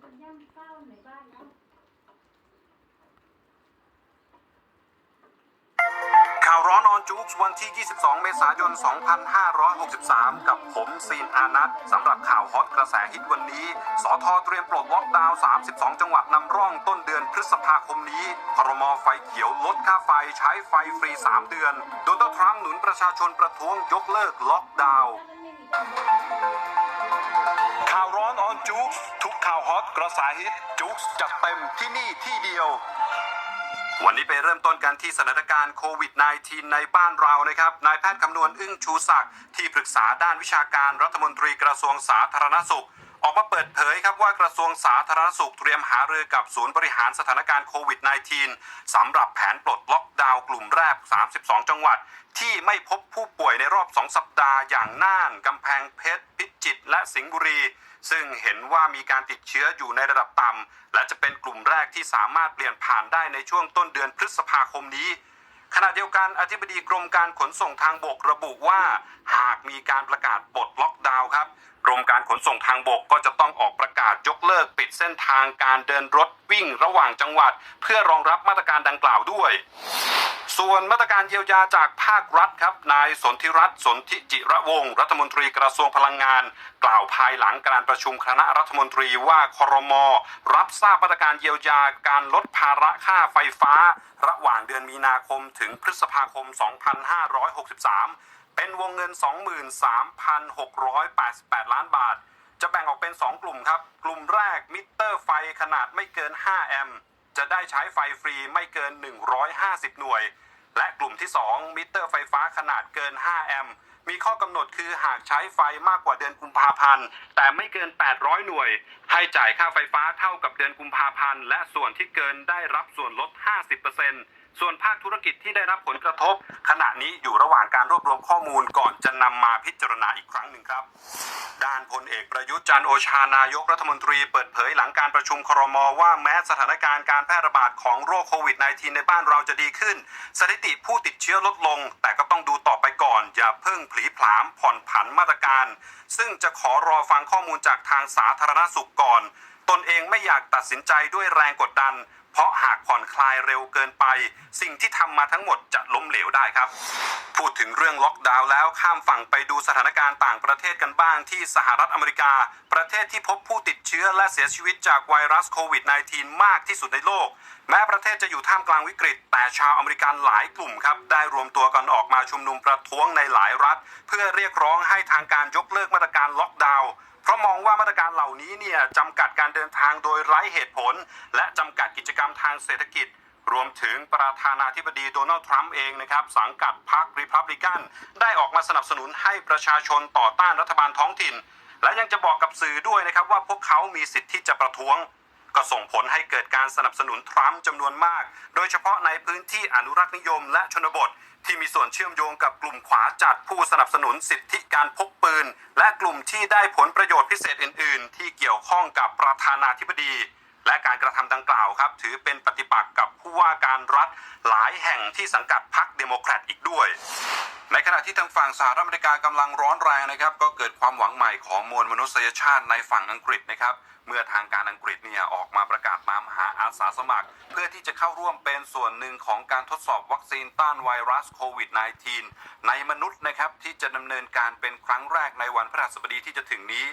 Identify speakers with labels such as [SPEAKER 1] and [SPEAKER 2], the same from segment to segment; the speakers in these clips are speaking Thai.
[SPEAKER 1] เป็นย่ำเศร้าในบ้านแล้ว
[SPEAKER 2] ข่าวร้อนออนจุกวันที่ 22 เมษายน 2563 กับผมซีนอานัทสำหรับข่าวฮอตกระแสฮิตวันนี้สอทอเตรียมปลดล็อกดาวน์ 32 จังหวัดนำร่องต้นเดือนพฤษภาคมนี้พรมไฟเขียวลดค่าไฟใช้ไฟฟรี 3 เดือน โดนัลด์ทรัมป์หนุนประชาชนประท้วงยกเลิกล็อกดาวน์ข่าวร้อนออนจุกทุก ข่าวฮอตกระสาฮิตจุกจัดเต็มที่นี่ที่เดียว วันนี้ไปเริ่มต้นกันที่สถานการณ์โควิด -19 ในบ้านเรานะครับ นายแพทย์คำนวณอึ้งชูศักดิ์ที่ปรึกษาด้านวิชาการรัฐมนตรีกระทรวงสาธารณสุข ออกมาเปิดเผยครับว่ากระทรวงสาธารณสุขเตรียมหารือกับศูนย์บริหารสถานการณ์โควิด -19 สำหรับแผนปลดล็อกดาวน์กลุ่มแรก 32 จังหวัด ที่ไม่พบผู้ป่วยในรอบ 2 สัปดาห์อย่างน่าน กำแพงเพชร พิจิตรและสิงห์บุรี ซึ่งเห็นว่ามีการติดเชื้ออยู่ในระดับต่ำและจะเป็นกลุ่มแรกที่สามารถเปลี่ยนผ่านได้ในช่วงต้นเดือนพฤษภาคมนี้ ขณะเดียวกันอธิบดีกรมการขนส่งทางบกระบุว่า หากมีการประกาศปลดล็อกดาวน์ครับกรมการขนส่งทางบกก็จะต้องออกประกาศยกเลิกปิดเส้นทางการเดินรถวิ่งระหว่างจังหวัด เพื่อรองรับมาตรการดังกล่าวด้วย ส่วนมาตรการเยียวยาจากภาครัฐครับ นายสนธิรัตน์สนธิจิระวงรัฐมนตรีกระทรวงพลังงาน กล่าวภายหลังการประชุมคณะรัฐมนตรีว่าครม รับทราบมาตรการเยียวยาการลดภาระค่าไฟฟ้า ระหว่างเดือนมีนาคมถึงพฤษภาคม 2563 เป็นวงเงิน 23,688 ล้านบาท จะแบ่งออกเป็น 2 กลุ่มครับ กลุ่มแรกมิเตอร์ไฟขนาดไม่เกิน 5 แอมป์จะได้ใช้ไฟฟรีไม่เกิน 150 หน่วย และกลุ่มที่ 2 มิเตอร์ไฟฟ้าขนาดเกิน 5 แอมป์มีข้อกำหนดคือหากใช้ไฟมากกว่าเดือนกุมภาพันธ์ แต่ไม่เกิน 800 หน่วย ให้จ่ายค่าไฟฟ้าเท่ากับเดือนกุมภาพันธ์ และส่วนที่เกินได้รับส่วนลด 50% ส่วนภาคธุรกิจที่ได้รับผลกระทบ ขณะนี้อยู่ระหว่างการรวบรวมข้อมูลก่อนจะนำมาพิจารณาอีกครั้งหนึ่งครับ ด้านพลเอกประยุทธ์จันโอชานายกรัฐมนตรีเปิดเผยหลังการประชุมครมว่าแม้สถานการณ์การแพร่ระบาดของโรคโควิด -19 ในบ้านเราจะดีขึ้น สถิติผู้ติดเชื้อลดลง แต่ก็ต้องดูต่อไปก่อน อย่าเพิ่งผลีผลามผ่อนผันมาตรการ ซึ่งจะขอรอฟังข้อมูลจากทางสาธารณสุขก่อน ตนเองไม่อยากตัดสินใจด้วยแรงกดดัน ราะหากผ่อนคลายเร็วเกินไป สิ่งที่ทำมาทั้งหมดจะล้มเหลวได้ครับ พูดถึงเรื่องล็อกดาวน์แล้วข้ามฝั่งไปดูสถานการณ์ต่างประเทศกันบ้างที่สหรัฐอเมริกา ประเทศที่พบผู้ติดเชื้อและเสียชีวิตจากไวรัสโควิด -19 มากที่สุดในโลก แม้ประเทศจะอยู่ท่ามกลางวิกฤต แต่ชาวอเมริกันหลายกลุ่มครับ ได้รวมตัวกันออกมาชุมนุมประท้วงในหลายรัฐ เพื่อเรียกร้องให้ทางการยกเลิกมาตรการล็อกดาวน์ เพราะมองว่ามาตรการเหล่านี้เนี่ยจำกัดการเดินทางโดยไร้เหตุผล และจำกัดกิจกรรมทางเศรษฐกิจรวมถึงประธานาธิบดีโดนัลด์ทรัมป์เองนะครับ สังกัดพรรคริพับลิกัน ได้ออกมาสนับสนุนให้ประชาชนต่อต้านรัฐบาลท้องถิ่น และยังจะบอกกับสื่อด้วยนะครับว่าพวกเขามีสิทธิ์ที่จะประท้วง ก็ส่งผลให้เกิดการสนับสนุนทรัมป์จำนวนมาก โดยเฉพาะในพื้นที่อนุรักษ์นิยมและชนบท ที่มีส่วนเชื่อมโยงกับกลุ่มขวาจัดผู้สนับสนุนสิทธิการพกปืน และกลุ่มที่ได้ผลประโยชน์พิเศษอื่น ๆ ที่เกี่ยวข้องกับประธานาธิบดี และการกระทำดังกล่าวครับ ถือเป็นปฏิปักษ์กับผู้ว่าการรัฐหลายแห่งที่สังกัดพรรคเดโมแครตอีกด้วยในขณะที่ทางฝั่งสหรัฐอเมริกากำลังร้อนแรงนะครับ ก็เกิดความหวังใหม่ของมวลมนุษยชาติในฝั่งอังกฤษนะครับ เมื่อทางการอังกฤษเนี่ยออกมาประกาศมา อาสาสมัคร เพื่อที่จะเข้าร่วมเป็นส่วนหนึ่งของการทดสอบวัคซีนต้านไวรัสโควิด -19 ในมนุษย์นะครับที่จะดำเนินการเป็นครั้งแรกในวันพฤหัสบดีที่จะถึงนี้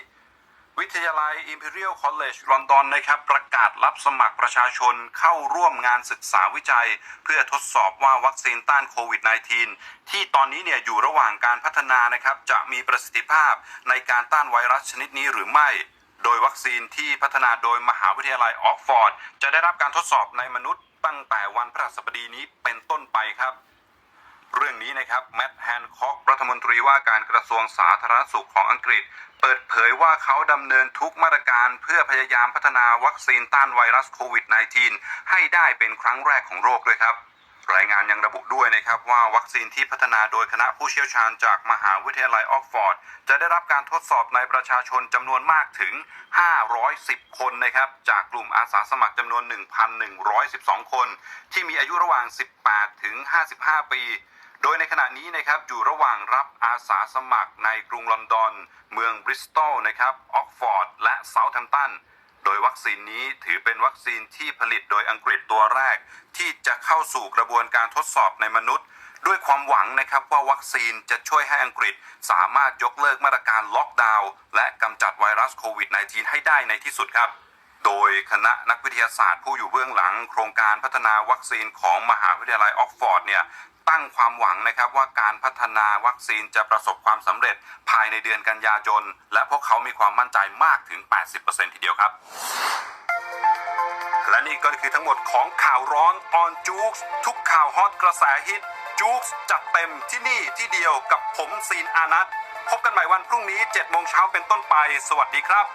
[SPEAKER 2] วิทยาลัย Imperial College ลอนดอนนะครับ ประกาศรับสมัครประชาชนเข้าร่วมงานศึกษาวิจัย เพื่อทดสอบว่าวัคซีนต้านโควิด -19 ที่ตอนนี้เนี่ยอยู่ระหว่างการพัฒนานะครับจะมีประสิทธิภาพในการต้านไวรัสชนิดนี้หรือไม่ โดยวัคซีนที่พัฒนาโดยมหาวิทยาลัยออกฟอร์ด จะได้รับการทดสอบในมนุษย์ตั้งแต่วันพฤหัสบดีนี้เป็นต้นไปครับ เรื่องนี้นะครับแมตต์แฮนคอกรัฐมนตรีว่าการกระทรวงสาธารณสุขของอังกฤษ เปิดเผยว่าเขาดำเนินทุกมาตรการเพื่อพยายามพัฒนาวัคซีนต้านไวรัสโควิด -19 ให้ได้เป็นครั้งแรกของโรคด้วยครับ รายงานยังระบุด้วยนะครับว่าวัคซีนที่พัฒนาโดยคณะผู้เชี่ยวชาญจากมหาวิทยาลัยออกฟอร์ด จะได้รับการทดสอบในประชาชนจำนวนมากถึง 510 คนนะครับ จากกลุ่มอาสาสมัครจำนวน 1,112 คน ที่มีอายุระหว่าง 18 ถึง 55 ปีโดยในขณะนี้นะครับอยู่ระหว่างรับอาสาสมัครในกรุงลอนดอน เมืองบริสตอลนะครับออกฟอร์ด และเซาท์แฮมป์ตัน โดยวัคซีนนี้ถือเป็นวัคซีนที่ผลิตโดยอังกฤษตัวแรก ที่จะเข้าสู่กระบวนการทดสอบในมนุษย์ ด้วยความหวังนะครับว่าวัคซีนจะช่วยให้อังกฤษสามารถยกเลิกมาตรการล็อกดาวน์และกำจัดไวรัสโควิด -19 ให้ได้ในที่สุดครับ โดยคณะนักวิทยาศาสตร์ผู้อยู่เบื้องหลัง โครงการพัฒนาวัคซีนของมหาวิทยาลัยออกฟอร์ดเนี่ยตั้งความหวังนะครับว่าการพัฒนาวัคซีนจะประสบความสำเร็จภายในเดือนกันยายน และพวกเขามีความมั่นใจมากถึง 80%ทีเดียวครับ และนี่ก็คือทั้งหมดของข่าวร้อน on j u k e ทุกข่าวฮอตกระแสฮิตจู๊กจัดเต็มที่นี่ที่เดียวกับผมซีนอานัทพบกันใหม่วันพรุ่งนี้7โมงเช้าเป็นต้นไป สวัสดีครับ